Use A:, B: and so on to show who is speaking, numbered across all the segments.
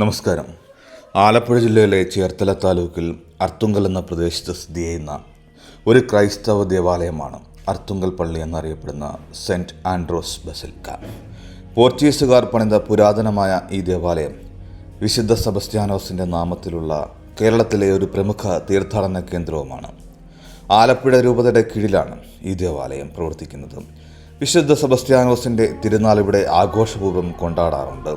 A: നമസ്കാരം. ആലപ്പുഴ ജില്ലയിലെ ചേർത്തല താലൂക്കിൽ അർത്തുങ്കൽ എന്ന പ്രദേശത്ത് സ്ഥിതി ചെയ്യുന്ന ഒരു ക്രൈസ്തവ ദേവാലയമാണ് അർത്തുങ്കൽ പള്ളി എന്നറിയപ്പെടുന്ന സെന്റ് ആൻഡ്രോസ് ബസലിക്ക പോർച്ചുഗീസുകാർ പണിത പുരാതനമായ ഈ ദേവാലയം വിശുദ്ധ സെബസ്റ്റ്യാനോസിന്റെ നാമത്തിലുള്ള കേരളത്തിലെ ഒരു പ്രമുഖ തീർത്ഥാടന കേന്ദ്രവുമാണ്. ആലപ്പുഴ രൂപതയുടെ കീഴിലാണ് ഈ ദേവാലയം പ്രവർത്തിക്കുന്നത്. വിശുദ്ധ സെബസ്റ്റ്യാനോസിന്റെ തിരുനാൾ ഇവിടെ ആഘോഷപൂർവം കൊണ്ടാടാറുണ്ട്.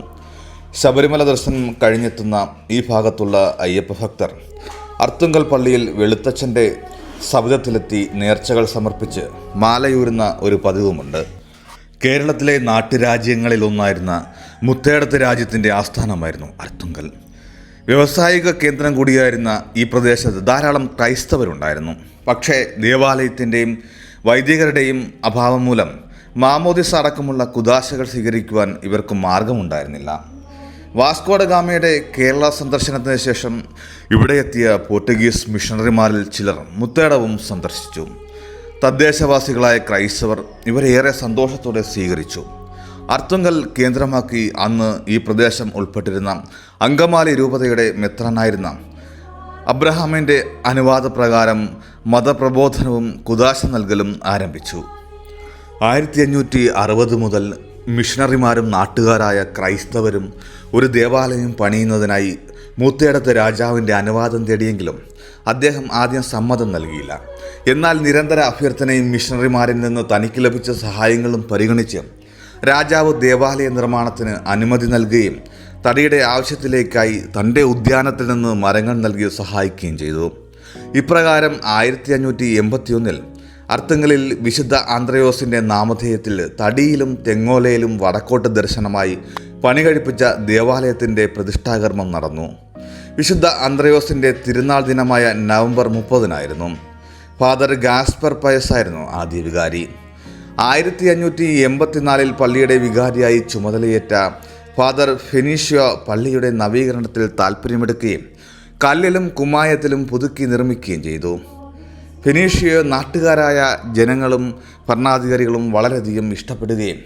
A: ശബരിമല ദർശനം കഴിഞ്ഞെത്തുന്ന ഈ ഭാഗത്തുള്ള അയ്യപ്പ ഭക്തർ അർത്തുങ്കൽ പള്ളിയിൽ വെളുത്തച്ഛന്റെ സവിധത്തിലെത്തി നേർച്ചകൾ സമർപ്പിച്ച് മാലയൂരുന്ന ഒരു പതിവുമുണ്ട്. കേരളത്തിലെ നാട്ടുരാജ്യങ്ങളിലൊന്നായിരുന്ന മുത്തേടത്ത് രാജ്യത്തിന്റെ ആസ്ഥാനമായിരുന്നു അർത്തുങ്കൽ. വ്യവസായിക കേന്ദ്രം കൂടിയായിരുന്ന ഈ പ്രദേശത്ത് ധാരാളം ക്രൈസ്തവരുണ്ടായിരുന്നു. പക്ഷേ ദേവാലയത്തിന്റെയും വൈദികരുടെയും അഭാവം മൂലം മാമോദിസ അടക്കമുള്ള കുദാശകൾ സ്വീകരിക്കുവാൻ ഇവർക്ക് മാർഗമുണ്ടായിരുന്നില്ല. വാസ്കോഡ ഗാമയുടെ കേരള സന്ദർശനത്തിന് ശേഷം ഇവിടെ എത്തിയ പോർട്ടുഗീസ് മിഷണറിമാരിൽ ചിലർ മുത്തേടവും സന്ദർശിച്ചു. തദ്ദേശവാസികളായ ക്രൈസ്തവർ ഇവരെ ഏറെ സന്തോഷത്തോടെ സ്വീകരിച്ചു. അർത്തുങ്കൽ കേന്ദ്രമാക്കി അന്ന് ഈ പ്രദേശം ഉൾപ്പെട്ടിരുന്ന അങ്കമാലി രൂപതയുടെ മെത്രാനായിരുന്ന അബ്രഹാമിന്റെ അനുവാദപ്രകാരം മതപ്രബോധനവും കുദാശ നൽകലും ആരംഭിച്ചു. ആയിരത്തി അഞ്ഞൂറ്റി അറുപത് മുതൽ മിഷണറിമാരും നാട്ടുകാരായ ക്രൈസ്തവരും ഒരു ദേവാലയം പണിയുന്നതിനായി മൂത്തേടത്ത് രാജാവിന്റെ അനുവാദം തേടിയെങ്കിലും അദ്ദേഹം ആദ്യം സമ്മതം നൽകിയില്ല. എന്നാൽ നിരന്തര അഭ്യർത്ഥനയും മിഷണറിമാരിൽ നിന്ന് തനിക്ക് ലഭിച്ച സഹായങ്ങളും പരിഗണിച്ച് രാജാവ് ദേവാലയ നിർമ്മാണത്തിന് അനുമതി നൽകുകയും തടിയുടെ ആവശ്യത്തിലേക്കായി തന്റെ ഉദ്യാനത്തിൽ നിന്ന് മരങ്ങൾ നൽകി സഹായിക്കുകയും ചെയ്തു. ഇപ്രകാരം ആയിരത്തി അഞ്ഞൂറ്റി എൺപത്തിയൊന്നിൽ അർത്ഥങ്ങളിൽ വിശുദ്ധ ആന്ത്രയോസിന്റെ നാമധേയത്തിൽ തടിയിലും തെങ്ങോലയിലും വടക്കോട്ട് ദർശനമായി പണി കഴിപ്പിച്ച ദേവാലയത്തിന്റെ പ്രതിഷ്ഠാകർമ്മം നടന്നു. വിശുദ്ധ അന്ത്രയോസിന്റെ തിരുനാൾ ദിനമായ നവംബർ മുപ്പതിനായിരുന്നു. ഫാദർ ഗാസ്പർ പയസ് ആയിരുന്നു ആദ്യ വികാരി. ആയിരത്തി അഞ്ഞൂറ്റി എൺപത്തിനാലിൽ പള്ളിയുടെ വികാരിയായി ചുമതലയേറ്റ ഫാദർ ഫെനീഷ്യോ പള്ളിയുടെ നവീകരണത്തിൽ താൽപ്പര്യമെടുക്കുകയും കല്ലിലും കുമ്മായത്തിലും പുതുക്കി നിർമ്മിക്കുകയും ചെയ്തു. ഫെനീഷ്യോ നാട്ടുകാരായ ജനങ്ങളും ഭരണാധികാരികളും വളരെയധികം ഇഷ്ടപ്പെടുകയും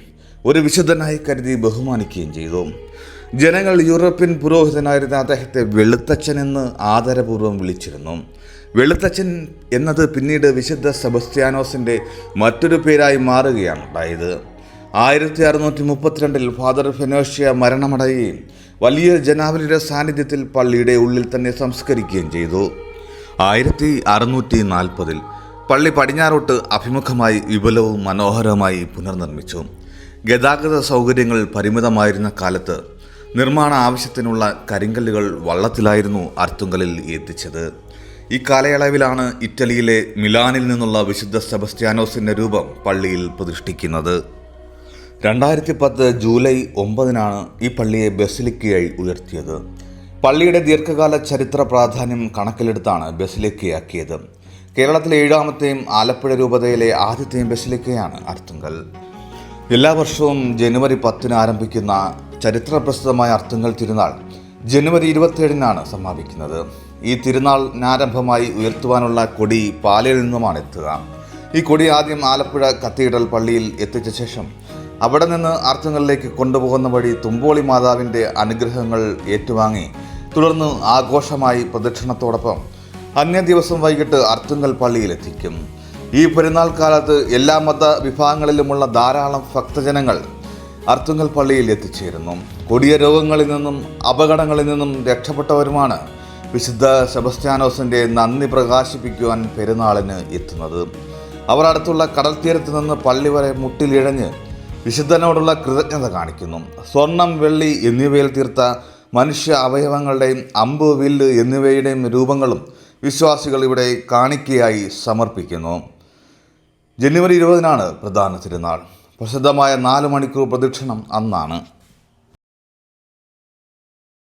A: ഒരു വിശുദ്ധനായി കരുതി ബഹുമാനിക്കുകയും ചെയ്തു. ജനങ്ങൾ യൂറോപ്യൻ പുരോഹിതനായിരുന്ന അദ്ദേഹത്തെ വെളുത്തച്ഛൻ എന്ന് ആദരപൂർവം വിളിച്ചിരുന്നു. വെളുത്തച്ഛൻ എന്നത് പിന്നീട് വിശുദ്ധ സെബസ്ത്യാനോസിന്റെ മറ്റൊരു പേരായി മാറുകയാണ് ഉണ്ടായത്. ആയിരത്തി അറുന്നൂറ്റി മുപ്പത്തിരണ്ടിൽ ഫാദർ ഫെനോഷ്യ മരണമടയുകയും വലിയ ജനാവലിയുടെ സാന്നിധ്യത്തിൽ പള്ളിയുടെ ഉള്ളിൽ തന്നെ സംസ്കരിക്കുകയും ചെയ്തു. ആയിരത്തി അറുന്നൂറ്റി നാൽപ്പതിൽ പള്ളി പടിഞ്ഞാറോട്ട് അഭിമുഖമായി വിപുലവും മനോഹരവുമായി പുനർനിർമ്മിച്ചു. ഗതാഗത സൗകര്യങ്ങൾ പരിമിതമായിരുന്ന കാലത്ത് നിർമ്മാണ ആവശ്യത്തിനുള്ള കരിങ്കല്ലുകൾ വള്ളത്തിലായിരുന്നു അർത്തുങ്കലിൽ എത്തിച്ചത്. ഈ കാലയളവിലാണ് ഇറ്റലിയിലെ മിലാനിൽ നിന്നുള്ള വിശുദ്ധ സെബസ്റ്റ്യാനോസിന്റെ രൂപം പള്ളിയിൽ പ്രതിഷ്ഠിക്കുന്നത്. രണ്ടായിരത്തി പത്ത് ജൂലൈ ഒമ്പതിനാണ് ഈ പള്ളിയെ ബസിലിക്കയായി ഉയർത്തിയത്. പള്ളിയുടെ ദീർഘകാല ചരിത്ര പ്രാധാന്യം കണക്കിലെടുത്താണ് ബസിലിക്കയാക്കിയത്. കേരളത്തിലെ ഏഴാമത്തെയും ആലപ്പുഴ രൂപതയിലെ ആദ്യത്തെയും ബസിലിക്കയാണ് അർത്തുങ്കൽ. എല്ലാ വർഷവും ജനുവരി പത്തിന് ആരംഭിക്കുന്ന ചരിത്രപ്രസിദ്ധമായ അർത്ഥങ്ങൾ തിരുനാൾ ജനുവരി ഇരുപത്തിയേഴിനാണ് സമാപിക്കുന്നത്. ഈ തിരുനാൾ തിരുനാളിനാരംഭമായി ഉയർത്തുവാനുള്ള കൊടി പാലയിൽ നിന്നുമാണ് എത്തുക. ഈ കൊടി ആദ്യം ആലപ്പുഴ കത്തീഡ്രൽ പള്ളിയിൽ എത്തിച്ച ശേഷം അവിടെ നിന്ന് അർത്ഥങ്ങളിലേക്ക് കൊണ്ടുപോകുന്ന വഴി തുമ്പോളി മാതാവിന്റെ അനുഗ്രഹങ്ങൾ ഏറ്റുവാങ്ങി തുടർന്ന് ആഘോഷമായി പ്രദക്ഷിണത്തോടൊപ്പം അന്യ ദിവസം വൈകിട്ട് അർത്തുങ്കൽ പള്ളിയിലെത്തിക്കും ഈ പെരുന്നാൾ കാലത്ത് എല്ലാ മത വിഭാഗങ്ങളിലുമുള്ള ധാരാളം ഭക്തജനങ്ങൾ അർത്തുങ്കൽ പള്ളിയിൽ എത്തിച്ചേരുന്നു. കൊടിയ രോഗങ്ങളിൽ നിന്നും അപകടങ്ങളിൽ നിന്നും രക്ഷപ്പെട്ടവരുമാണ് വിശുദ്ധ സെബസ്റ്റ്യാനോസിന്റെ നന്ദി പ്രകാശിപ്പിക്കുവാൻ പെരുന്നാളിന് എത്തുന്നത്. അവർ അടുത്തുള്ള കടൽ തീരത്ത് നിന്ന് പള്ളി വരെ മുട്ടിലിഴഞ്ഞ് വിശുദ്ധനോടുള്ള കൃതജ്ഞത കാണിക്കുന്നു. സ്വർണം വെള്ളി എന്നിവയിൽ തീർത്ത മനുഷ്യ അവയവങ്ങളുടെയും അമ്പ് വില്ല് എന്നിവയുടെയും രൂപങ്ങളും വിശ്വാസികൾ ഇവിടെ കാണിക്കയായി സമർപ്പിക്കുന്നു. ജനുവരി ഇരുപതിനാണ് പ്രധാന തിരുനാൾ. പ്രസിദ്ധമായ നാല് മണിക്കൂർ പ്രദക്ഷിണം അന്നാണ്.